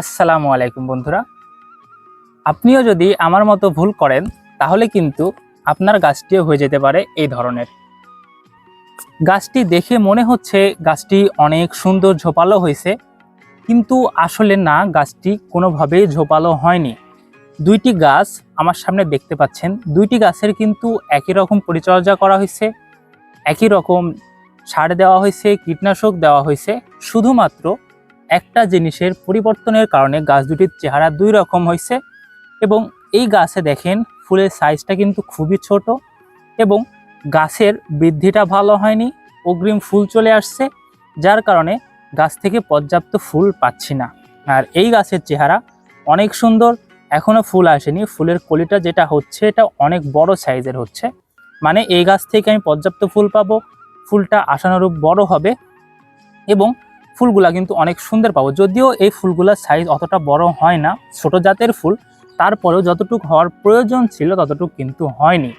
আসসালামু আলাইকুম বন্ধুরা। আপনিও যদি আমার মতো ভুল করেন, তাহলে কিন্তু আপনার গাছটিও হয়ে যেতে পারে এই ধরনের। গাছটি দেখে মনে হচ্ছে গাছটি অনেক সুন্দর ঝোপালো হয়েছে, কিন্তু আসলে না, গাছটি কোনোভাবেই ঝোপালো হয়নি। দুইটি গাছ আমার সামনে দেখতে পাচ্ছেন। দুইটি গাছের কিন্তু একই রকম পরিচর্যা করা হয়েছে, একই রকম সার দেওয়া হয়েছে, কীটনাশক দেওয়া হয়েছে। শুধুমাত্র একটা জিনিসের পরিবর্তনের কারণে গাছ দুটির চেহারা দুই রকম হয়েছে এবং এই গাছে দেখেন ফুলের সাইজটা কিন্তু খুবই ছোট এবং গাছের বৃদ্ধিটা ভালো হয়নি, অগ্রিম ফুল চলে আসছে, যার কারণে গাছ থেকে পর্যাপ্ত ফুল পাচ্ছি না। আর এই গাছের চেহারা অনেক সুন্দর এখনও ফুল আসেনি, ফুলের কলিটা যেটা হচ্ছে এটা অনেক বড় সাইজের হচ্ছে। মানে এই গাছ থেকে আমি পর্যাপ্ত ফুল পাবো, ফুলটা আশানুরূপ বড় হবে এবং ফুলগুলা কিন্তু অনেক সুন্দর পাবো। যদিও এই ফুলগুলার সাইজ অতটা বড় হয় না, ছোট জাতের ফুল। তারপরেও যতটুকু হওয়ার প্রয়োজন ছিল ততটুকু কিন্তু হয়নি।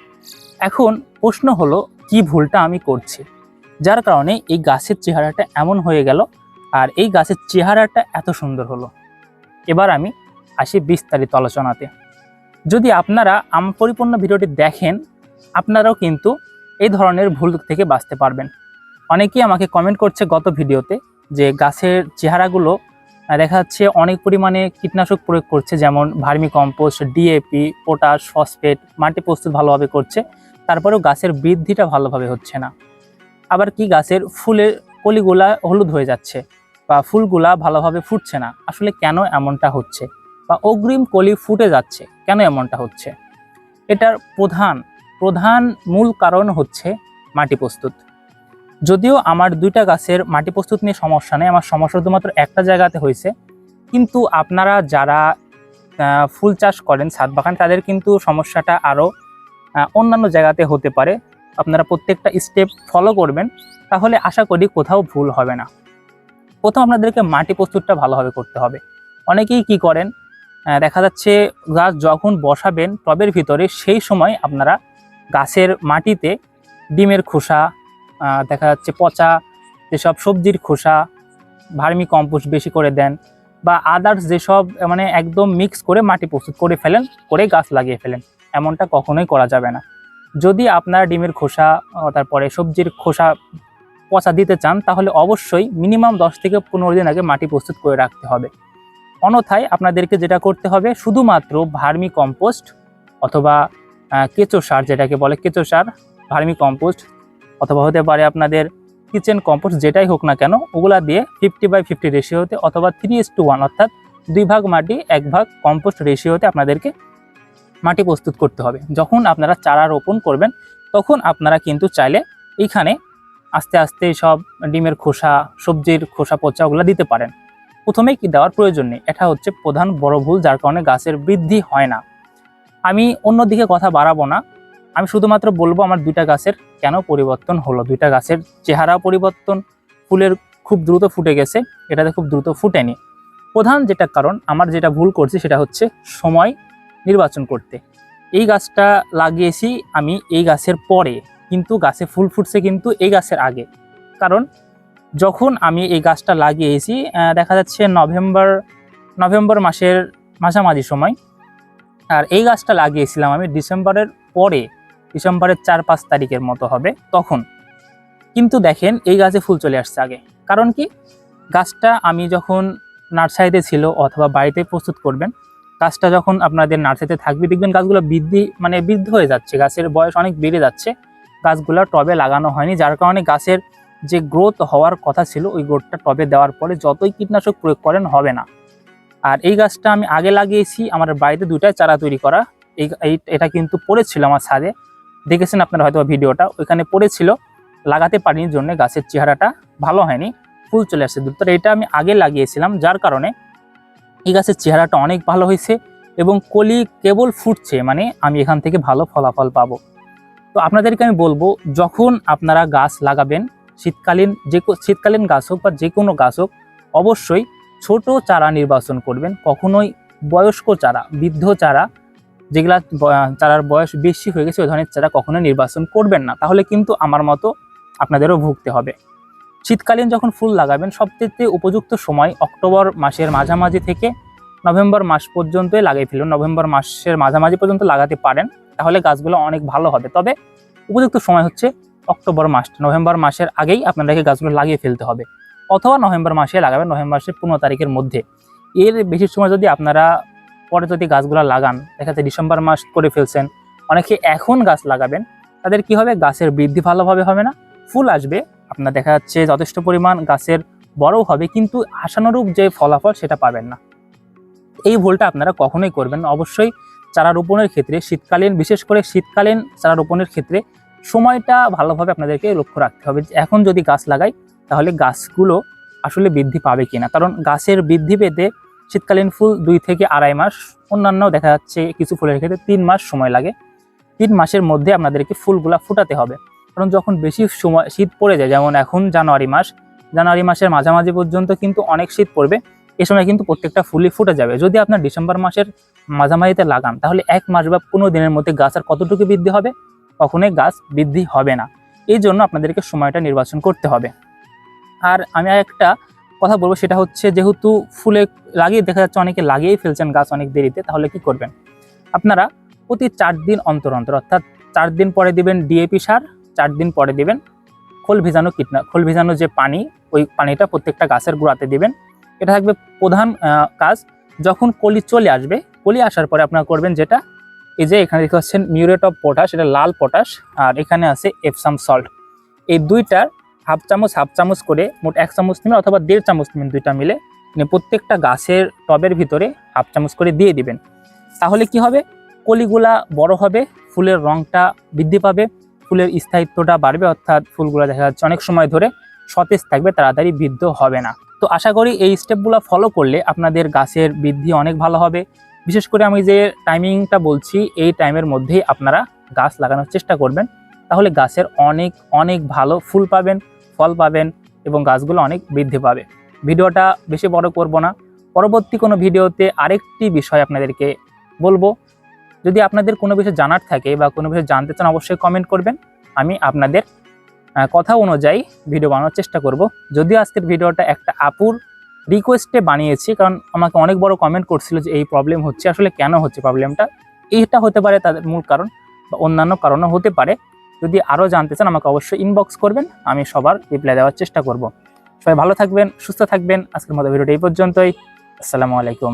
এখন প্রশ্ন হলো, কি ভুলটা আমি করছি? যার কারণে এই গাছের চেহারাটা এমন হয়ে গেল আর এই গাছের চেহারাটা এত সুন্দর হলো। এবার আমি আসি বিস্তারিত আলোচনাতে। যদি আপনারা আম পরিপূর্ণ ভিডিওটি দেখেন, আপনারাও কিন্তু এই ধরনের ভুল থেকে বাঁচতে পারবেন। অনেকেই আমাকে কমেন্ট করছে গত ভিডিওতে যে গাছের চেহারাগুলো দেখা যাচ্ছে অনেক পরিমাণে কীটনাশক প্রয়োগ করছে, যেমন vermicompost DAP potash, phosphate, মাটি প্রস্তুত ভালোভাবে করছে, তারপরেও গাছের বৃদ্ধিটা ভালোভাবে হচ্ছে না। আবার কি গাছের ফুলের কলিগুলা হলুদ হয়ে যাচ্ছে বা ফুলগুলা ভালোভাবে ফুটছে না, আসলে কেন এমনটা হচ্ছে? বা অগ্রিম কলি ফুটে যাচ্ছে, কেন এমনটা হচ্ছে? এটার প্রধান প্রধান মূল কারণ হচ্ছে মাটি প্রস্তুত। যদিও আমার দুইটা গাছের মাটি প্রস্তুত নিয়ে সমস্যা নেই, আমার সমস্যা শুধুমাত্র একটা জায়গাতে হয়েছে। কিন্তু আপনারা যারা ফুল চাষ করেন, ছাদ বাগান, তাদের কিন্তু সমস্যাটা আরও অন্যান্য জায়গাতে হতে পারে। আপনারা প্রত্যেকটা স্টেপ ফলো করবেন, তাহলে আশা করি কোথাও ভুল হবে না। প্রথম আপনাদেরকে মাটি প্রস্তুতটা ভালোভাবে করতে হবে। অনেকেই কি করেন দেখা যাচ্ছে গাছ যখন বসাবেন, টবের ভিতরে সেই সময় আপনারা গাছের মাটিতে ডিমের খোসা দেখা যাচ্ছে পচা, যেসব সবজির খোসা, ভার্মি কম্পোস্ট বেশি করে দেন বা আদার্স যেসব মানে একদম মিক্স করে মাটি প্রস্তুত করে ফেলেন, করে গাছ লাগিয়ে ফেলেন, এমনটা কখনোই করা যাবে না। যদি আপনারা ডিমের খোসা তারপরে সবজির খোসা পচা দিতে চান, তাহলে অবশ্যই মিনিমাম দশ থেকে পনেরো দিন আগে মাটি প্রস্তুত করে রাখতে হবে। অন্যথায় আপনাদেরকে যেটা করতে হবে, শুধুমাত্র ভার্মি কম্পোস্ট অথবা কেঁচো সার যেটাকে বলে, কেঁচো সার, ভার্মি কম্পোস্ট অথবা হতে পারে আপনাদের কিচেন কম্পোস্ট যেটাই হোক না কেন, ওগুলা দিয়ে ফিফটি বাই ফিফটি রেশিওতে অথবা থ্রি ইস টু ওয়ান অর্থাৎ দুই ভাগ মাটি, এক ভাগ কম্পোস্ট রেশিওতে আপনাদেরকে মাটি প্রস্তুত করতে হবে। যখন আপনারা চারা রোপণ করবেন, তখন আপনারা কিন্তু চাইলে এইখানে আস্তে আস্তে সব ডিমের খোসা, সবজির খোসা পচা ওগুলো দিতে পারেন। প্রথমেই কি দেওয়ার প্রয়োজন নেই, এটা হচ্ছে প্রধান বড় ভুল, যার কারণে গাছের বৃদ্ধি হয় না। আমি অন্যদিকে কথা বাড়াবো না আমি শুধুমাত্র বলব আমার দুইটা গাছের কেন পরিবর্তন হলো। দুইটা গাছের চেহারা পরিবর্তন ফুলের খুব দ্রুত ফুটে গেছে, এটাতে খুব দ্রুত ফুটেনি। প্রধান যেটা কারণ, আমার যেটা ভুল করছি সেটা হচ্ছে সময় নির্বাচন করতে। এই গাছটা লাগিয়েছি আমি এই গাছের পরে, কিন্তু গাছে ফুল ফুটছে কিন্তু এই গাছের আগে। কারণ যখন আমি এই গাছটা লাগিয়েছি দেখা যাচ্ছে নভেম্বর নভেম্বর মাসের মাঝামাঝি সময়, আর এই গাছটা লাগিয়েছিলাম আমি ডিসেম্বরের পরে ডিসেম্বরের চার পাঁচ তারিখের মতো হবে তখন। কিন্তু দেখেন, এই গাছে ফুল চলে আসছে আগে। কারণ কি? গাছটা আমি যখন নার্সারিতে ছিল অথবা বাড়িতে প্রস্তুত করবেন, গাছটা যখন আপনাদের নার্সারিতে থাকবে, দেখবেন গাছগুলো বৃদ্ধি মানে বৃদ্ধ হয়ে যাচ্ছে। গাছের বয়স অনেক বেড়ে যাচ্ছে। গাছগুলো টবে লাগানো হয়নি, যার কারণে গাছের যে গ্রোথ হওয়ার কথা ছিল, ওই গ্রোথটা টবে দেওয়ার পরে যতই কীটনাশক প্রয়োগ করেন, হবে না। আর এই গাছটা আমি আগে লাগিয়েছি, আমার বাড়িতে দুইটাই চারা তৈরি করা। এই- এটা কিন্তু পড়েছিল আমার ছাদে। দেখেছেন আপনারা হয়তো ভিডিওটা, ওইখানে পড়েছিল, লাগাতে পারিনি জন্য গাছের চেহারাটা ভালো হয়নি, ফুল চলে আসছে। দ্রুত এটা আমি আগে লাগিয়েছিলাম, যার কারণে এই গাছের চেহারাটা অনেক ভালো হয়েছে এবং কলি কেবল ফুটছে মানে আমি এখান থেকে ভালো ফলাফল পাবো। তো আপনাদেরকে আমি বলব, যখন আপনারা গাছ লাগাবেন, শীতকালীন যে শীতকালীন গাছ হোক বা যে কোনো গাছ হোক, অবশ্যই ছোট চারা নির্বাচন করবেন, কখনোই বয়স্ক চারা, বৃদ্ধ চারা যেগুলা চারার বয়স বেশি হয়ে গেছে, ওই ধরনের চারা কখনোই নির্বাচন করবেন না। তাহলে কিন্তু আমার মতো আপনাদেরও ভুগতে হবে। শীতকালীন যখন ফুল লাগাবেন, সবচেয়ে উপযুক্ত সময় অক্টোবর মাসের মাঝামাঝি থেকে নভেম্বর মাস পর্যন্তই লাগিয়ে ফেলুন। নভেম্বর মাসের মাঝামাঝি পর্যন্ত লাগাতে পারেন, তাহলে গাছগুলো অনেক ভালো হবে। তবে উপযুক্ত সময় হচ্ছে অক্টোবর মাস নভেম্বর মাসের আগেই আপনাদেরকে গাছগুলো লাগিয়ে ফেলতে হবে। অথবা নভেম্বর মাসে লাগাবেন, নভেম্বর মাসের পনেরো তারিখের মধ্যে। এর বেশি সময় যদি আপনারা পরে যদি গাছগুলো লাগান, দেখা যাচ্ছে ডিসেম্বর মাস করে ফেলছেন, অনেকে এখন গাছ লাগাবেন, তাদের কি হবে? গাছের বৃদ্ধি ভালোভাবে হবে না, ফুল আসবে। আপনার দেখা যাচ্ছে যথেষ্ট পরিমাণ গাছের বড় হবে, কিন্তু আশানুরূপ যে ফলাফল সেটা পাবেন না। এই ভুলটা আপনারা কখনোই করবেন অবশ্যই চারা রোপণের ক্ষেত্রে, শীতকালীন, বিশেষ করে শীতকালীন চারা রোপণের ক্ষেত্রে সময়টা ভালোভাবে আপনাদেরকে লক্ষ্য রাখতে হবে। এখন যদি গাছ লাগাই, তাহলে গাছগুলো আসলে বৃদ্ধি পাবে কিনা? কারণ গাছের বৃদ্ধি পেতে শীতকালীন ফুল দুই থেকে আড়াই মাস অন্যান্য দেখা যাচ্ছে কিছু ফুলের ক্ষেত্রে তিন মাস সময় লাগে। তিন মাসের মধ্যে আপনাদেরকে ফুলগুলা ফুটাতে হবে। কারণ যখন বেশি সময় শীত পড়ে যায়, যেমন এখন জানুয়ারি মাস, জানুয়ারি মাসের মাঝামাঝি পর্যন্ত কিন্তু অনেক শীত পড়বে। এ সময় কিন্তু প্রত্যেকটা ফুলই ফুটে যাবে। যদি আপনার ডিসেম্বর মাসের মাঝামাঝিতে লাগান, তাহলে এক মাস বা পনেরো দিনের মধ্যে গাছ আর কতটুকু বৃদ্ধি হবে? কখনোই গাছ বৃদ্ধি হবে না। এই জন্য আপনাদেরকে সময়টা নির্বাচন করতে হবে। আর আমি একটা কথা বলব সেটা হচ্ছে যেহেতু ফুলে লাগিয়ে দেখা যাচ্ছে অনেকে লাগিয়েই ফেলছেন গাছ অনেক দেরিতে, তাহলে কি করবেন? আপনারা প্রতি চার দিন অন্তর অন্তর, অর্থাৎ চার দিন পরে দিবেন ডিএপি সার, চার দিন পরে দিবেন খোল ভিজানো কীটনা, খোল ভিজানো যে পানি, ওই পানিটা প্রত্যেকটা গাছের গোড়াতে দিবেন। এটা থাকবে প্রধান কাজ, যখন কলি চলে আসবে, কলি আসার পরে আপনারা করবেন যেটা, এই যে এখানে দেখতে পাচ্ছেন মিউরেট অফ পটাশ, এটা লাল পটাশ, আর এখানে আছে এপসাম সল্ট। এই দুইটার হাফ চামচ হাফ চামচ করে মোট এক চামচ নেবেন অথবা দেড় চামচ নেবেন দুইটা মিলে। নিয়ে প্রত্যেকটা গাছের টবের ভিতরে হাফ চামচ করে দিয়ে দিবেন। তাহলে কি হবে? কলিগুলা বড় হবে, ফুলের রংটা বৃদ্ধি পাবে, ফুলের স্থায়িত্বটা বাড়বে, অর্থাৎ ফুলগুলো দেখা যাচ্ছে অনেক সময় ধরে সতেজ থাকবে, তাড়াতাড়ি বৃদ্ধ হবে না। তো আশা করি এই স্টেপগুলো ফলো করলে আপনাদের গাছের বৃদ্ধি অনেক ভালো হবে। বিশেষ করে আমি যে টাইমিংটা বলছি, এই টাইমের মধ্যেই আপনারা গাছ লাগানোর চেষ্টা করবেন। তাহলে গাছের অনেক অনেক ভালো ফুল পাবেন। ফল পাবেন এবং গাছগুলো অনেক বৃদ্ধি পাবে। ভিডিওটা বেশি বড় করব না। পরবর্তী কোনো ভিডিওতে আরেকটি বিষয় আপনাদেরকে বলব। যদি আপনাদের কোনো বিষয় জানার থাকে বা কোনো বিষয় জানতে চান, অবশ্যই কমেন্ট করবেন। আমি আপনাদের কথা অনুযায়ী ভিডিও বানানোর চেষ্টা করব। যদিও আজকের ভিডিওটা একটা আপুর রিকোয়েস্টে বানিয়েছি, কারণ আমাকে অনেক বড় কমেন্ট করছিল যে এই প্রবলেম হচ্ছে। আসলে কেন হচ্ছে প্রবলেমটা এইটা হতে পারে তাদের মূল কারণ বা অন্যান্য কারণও হতে পারে। যদি আরও জানতে চান, আমাকে অবশ্যই ইনবক্স করবেন, আমি সবার রিপ্লাই দেওয়ার চেষ্টা করব। সবাই ভালো থাকবেন, সুস্থ থাকবেন। আজকের মতো ভিডিওটি এই পর্যন্তই। আসসালামু আলাইকুম।